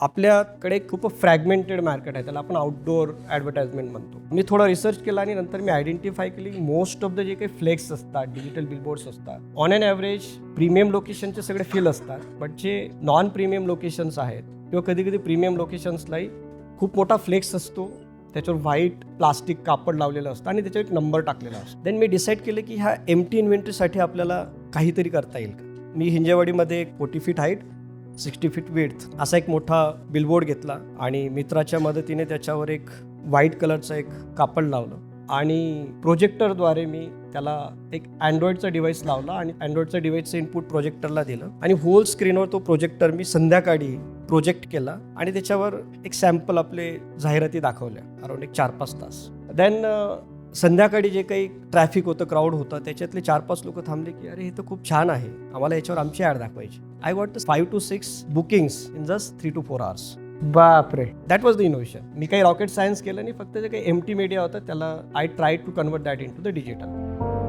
आपल्याकडे खूप fragmented market आहे. त्याला आपण आउटडोअर ॲडव्हर्टाइजमेंट म्हणतो. मी थोडा रिसर्च केला आणि नंतर मी आयडेंटिफाय केली मोस्ट ऑफ द जे काही फ्लेक्स असतात डिजिटल बिलबोर्ड्स असतात ऑन अन ॲव्हरेज प्रीमियम लोकेशनचे सगळे फील असतात. बट जे नॉन प्रीमियम लोकेशन्स आहेत किंवा कधी कधी प्रीमियम लोकेशन्सलाही खूप मोठा फ्लेक्स असतो. त्याच्यावर व्हाईट प्लास्टिक कापड लावलेलं असतं आणि त्याच्यावर एक नंबर टाकलेला असतो. देन मी डिसाईड केलं की ह्या एम टी इन्व्हेंटरीसाठी आपल्याला काहीतरी करता येईल का? मी हिंजेवाडीमध्ये एक forty feet height sixty feet width असा एक मोठा बिलबोर्ड घेतला आणि मित्राच्या मदतीने त्याच्यावर एक व्हाईट कलरचं एक कापड लावलं. आणि प्रोजेक्टरद्वारे मी त्याला एक अँड्रॉइडचा डिव्हाइस लावला आणि अँड्रॉइडचं डिव्हाइसचं इनपुट प्रोजेक्टरला दिलं. आणि होल स्क्रीनवर तो प्रोजेक्टर मी संध्याकाळी प्रोजेक्ट केला आणि त्याच्यावर एक सॅम्पल आपले जाहिराती दाखवल्या अराउंड एक चार पाच तास. देन संध्याकाळी जे काही ट्रॅफिक होतं क्राऊड होतं त्याच्यातले चार पाच लोक थांबले की अरे हे तर खूप छान आहे. आम्हाला याच्यावर आमची ॲड दाखवायची. I got five to six bookings in just three to four hours बापरे. दॅट वॉज द इनोव्हेशन मी काही रॉकेट सायन्स केलं नाही फक्त जे काही एम टी मीडिया होतं त्याला I try to convert that into the digital